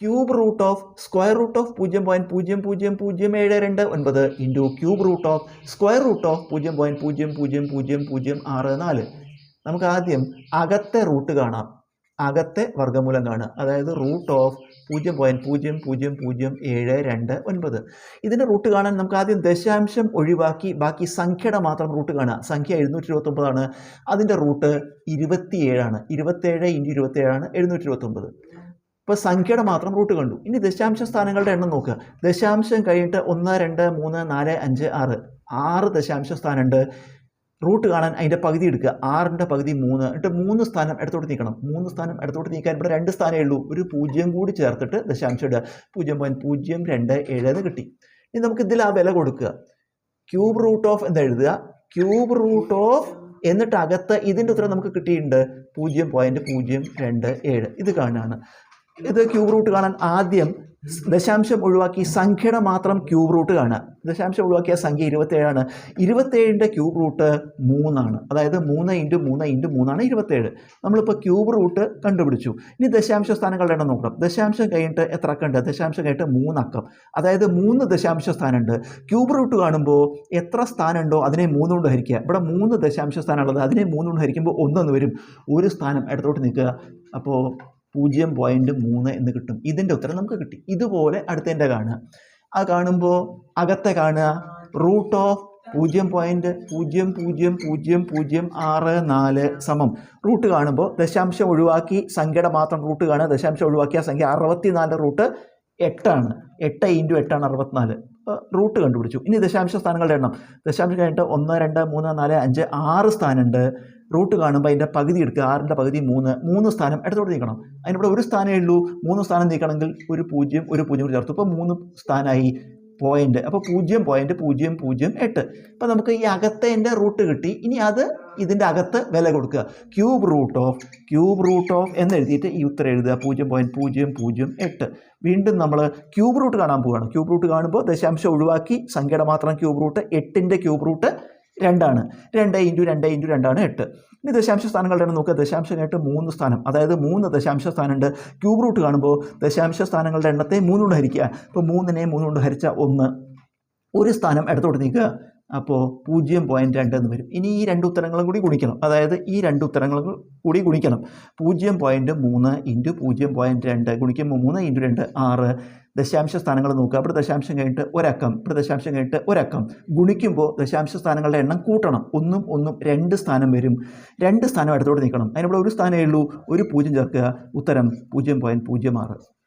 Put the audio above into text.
Cube root of square root of പൂജ്യം point പൂജ്യം പൂജ്യം പൂജ്യം ഏഴ് രണ്ട് ഒൻപത് into cube root of square root of പൂജ്യം പോയിന്റ് പൂജ്യം പൂജ്യം പൂജ്യം പൂജ്യം ആറ് നാല്. നമുക്ക് ആദ്യം അകത്തെ റൂട്ട് കാണാം. അകത്തെ വർഗമൂലം കാണുക. അതായത് റൂട്ട് ഓഫ് പൂജ്യം പോയിന്റ് പൂജ്യം പൂജ്യം പൂജ്യം ഏഴ് രണ്ട് ഒൻപത്. ഇതിന്റെ റൂട്ട് കാണാൻ നമുക്ക് ആദ്യം ദശാംശം ഒഴിവാക്കി ബാക്കി സംഖ്യയുടെ മാത്രം റൂട്ട് കാണുക. സംഖ്യ എഴുന്നൂറ്റി ഇരുപത്തൊമ്പതാണ് അതിന്റെ റൂട്ട് ഇരുപത്തിയേഴാണ്. ഇരുപത്തേഴ് ഇന്റു ഇരുപത്തേഴാണ് എഴുന്നൂറ്റി ഇരുപത്തൊമ്പത് ഇപ്പോൾ സംഖ്യയുടെ മാത്രം റൂട്ട് കണ്ടു. ഇനി ദശാംശ സ്ഥാനങ്ങളുടെ എണ്ണം നോക്കുക. ദശാംശം കഴിഞ്ഞിട്ട് ഒന്ന് രണ്ട് മൂന്ന് നാല് അഞ്ച് ആറ്. ആറ് ദശാംശ സ്ഥാനമുണ്ട്. റൂട്ട് കാണാൻ അതിന്റെ പകുതി എടുക്കുക. ആറിന്റെ പകുതി മൂന്ന്. എന്നിട്ട് മൂന്ന് സ്ഥാനം ഇടത്തോട്ട് നീക്കണം. മൂന്ന് സ്ഥാനം ഇടത്തോട്ട് നീക്കാൻ ഇവിടെ രണ്ട് സ്ഥാനമേ ഉള്ളൂ. ഒരു പൂജ്യം കൂടി ചേർത്തിട്ട് ദശാംശം ഇടുക. പൂജ്യം പോയിന്റ് പൂജ്യം രണ്ട് ഏഴ് എന്ന് കിട്ടി. ഇനി നമുക്ക് ഇതിൽ ആ വില കൊടുക്കുക. ക്യൂബ് റൂട്ട് ഓഫ് എന്ന് എഴുതുക? ക്യൂബ് റൂട്ട് ഓഫ് എന്നിട്ട് അകത്ത് ഇതിന്റെ ഉത്തരം നമുക്ക് കിട്ടിയിട്ടുണ്ട്. പൂജ്യം പോയിന്റ് പൂജ്യം രണ്ട് ഏഴ്. ഇത് കാണുകയാണ്. ഇത് ക്യൂബ് റൂട്ട് കാണാൻ ആദ്യം ദശാംശം ഒഴിവാക്കി സംഖ്യയുടെ മാത്രം ക്യൂബ് റൂട്ട് കാണുക. ദശാംശം ഒഴിവാക്കിയ സംഖ്യ ഇരുപത്തേഴാണ്. ഇരുപത്തേഴിന്റെ ക്യൂബ് റൂട്ട് മൂന്നാണ്. അതായത് മൂന്ന് ഇന്റു മൂന്ന് ഇന്റു മൂന്നാണ് ഇരുപത്തേഴ്. നമ്മളിപ്പോൾ ക്യൂബ് റൂട്ട് കണ്ടുപിടിച്ചു. ഇനി ദശാംശ സ്ഥാനങ്ങളുടെ എണ്ണം നോക്കണം. ദശാംശം കഴിഞ്ഞിട്ട് എത്ര അക്കം ഉണ്ട് ദശാംശം കഴിഞ്ഞിട്ട് മൂന്നക്കം അതായത് മൂന്ന് ദശാംശ സ്ഥാനമുണ്ട്. ക്യൂബ് റൂട്ട് കാണുമ്പോൾ എത്ര സ്ഥാനമുണ്ടോ അതിനെ മൂന്നുകൊണ്ട് ഹരിക്കുക. ഇവിടെ മൂന്ന് ദശാംശ സ്ഥാനമുള്ളത് അതിനെ മൂന്നുകൊണ്ട് ഹരിക്കുമ്പോൾ ഒന്നൊന്ന് വരും. ഒരു സ്ഥാനം ഇടത്തോട്ട് നിൽക്കുക. അപ്പോൾ പൂജ്യം പോയിന്റ് മൂന്ന് എന്ന് കിട്ടും. ഇതിന്റെ ഉത്തരം നമുക്ക് കിട്ടി. ഇതുപോലെ അടുത്തതിന്റെ കാണുക. ആ കാണുമ്പോൾ അകത്തെ കാണുക. റൂട്ട് ഓഫ് പൂജ്യം പോയിന്റ് പൂജ്യം പൂജ്യം പൂജ്യം പൂജ്യം ആറ് നാല് സമം. റൂട്ട് കാണുമ്പോൾ ദശാംശം ഒഴിവാക്കി സംഖ്യയുടെ മാത്രം റൂട്ട് കാണുക. ദശാംശം ഒഴിവാക്കിയ സംഖ്യ അറുപത്തിനാല് റൂട്ട് എട്ടാണ്. എട്ട് ഇന്റു എട്ടാണ് അറുപത്തിനാല്. റൂട്ട് കണ്ടുപിടിച്ചു. ഇനി ദശാംശ സ്ഥാനങ്ങളുടെ എണ്ണം. ദശാംശം കഴിഞ്ഞിട്ട് ഒന്ന് രണ്ട് മൂന്ന് നാല് അഞ്ച് ആറ് സ്ഥാനമുണ്ട്. റൂട്ട് കാണുമ്പോൾ അതിന്റെ പകുതി എടുക്കുക ആറിന്റെ പകുതി മൂന്ന് മൂന്ന് സ്ഥാനം ഇടത്തോട്ട് നീക്കണം. അതിനിവിടെ ഒരു സ്ഥാനമേ ഉള്ളൂ മൂന്ന് സ്ഥാനം നീക്കണമെങ്കിൽ ഒരു പൂജ്യം ഒരു പൂജ്യം കൂടി ചേർത്തു. ഇപ്പോൾ മൂന്ന് സ്ഥാനമായി പോയിന്റ് അപ്പോൾ പൂജ്യം പോയിന്റ് പൂജ്യം പൂജ്യം എട്ട്. അപ്പോൾ നമുക്ക് ഈ അകത്തേന്റെ റൂട്ട് കിട്ടി. ഇനി അത് ഇതിന്റെ അകത്ത് വില കൊടുക്കുക. Cube root of cube root of എന്ന് എഴുതിയിട്ട് ഈ ഉത്തരം എഴുതുക. പൂജ്യം പോയിന്റ് പൂജ്യം പൂജ്യം എട്ട്. വീണ്ടും നമ്മൾ ക്യൂബ് റൂട്ട് കാണാൻ പോവുകയാണ്. ക്യൂബ് റൂട്ട് കാണുമ്പോൾ ദശാംശം ഒഴിവാക്കി സംഖ്യയുടെ മാത്രം ക്യൂബ് റൂട്ട് എട്ടിന്റെ ക്യൂബ് റൂട്ട് രണ്ടാണ്. രണ്ട് ഇന്റു രണ്ട് ഇന്റു രണ്ടാണ് എട്ട്. ഇനി ദശാംശ സ്ഥാനങ്ങളുടെ എണ്ണം നോക്കുക. ദശാംശം കഴിഞ്ഞിട്ട് മൂന്ന് സ്ഥാനം. അതായത് മൂന്ന് ദശാംശ സ്ഥാനമുണ്ട്. ക്യൂബ് റൂട്ട് കാണുമ്പോൾ ദശാംശ സ്ഥാനങ്ങളുടെ എണ്ണത്തെ മൂന്നുകൊണ്ട് ഹരിക്കുക. അപ്പോൾ മൂന്നിനെ മൂന്നുകൊണ്ട് ഹരിച്ച ഒന്ന്. ഒരു സ്ഥാനം ഇടത്തോട്ട് നീക്കുക. അപ്പോൾ പൂജ്യം പോയിന്റ് രണ്ട് എന്ന് വരും. ഇനി ഈ രണ്ട് ഉത്തരങ്ങളും കൂടി ഗുണിക്കണം. അതായത് ഈ രണ്ട് ഉത്തരങ്ങളും കൂടി ഗുണിക്കണം. പൂജ്യം പോയിന്റ് മൂന്ന് ഇന്റു പൂജ്യം പോയിന്റ് രണ്ട് ഗുണിക്കുമ്പോൾ മൂന്ന് ഇന്റു രണ്ട് ആറ്. ദശാംശ സ്ഥാനങ്ങൾ നോക്കുക. ഇവിടെ ദശാംശം കഴിഞ്ഞിട്ട് ഒരക്കം. ഇവിടെ ദശാംശം കഴിഞ്ഞിട്ട് ഒരക്കം. ഗുണിക്കുമ്പോൾ ദശാംശ സ്ഥാനങ്ങളുടെ എണ്ണം കൂട്ടണം. ഒന്നും ഒന്നും രണ്ട് സ്ഥാനം വരും. രണ്ട് സ്ഥാനം അടുത്തോട്ട് നീക്കണം. അതിനിവിടെ ഒരു സ്ഥാനമേ ഉള്ളൂ. ഒരു പൂജ്യം ചേർക്കുക. ഉത്തരം പൂജ്യം പോയിന്റ് പൂജ്യം ആറ്.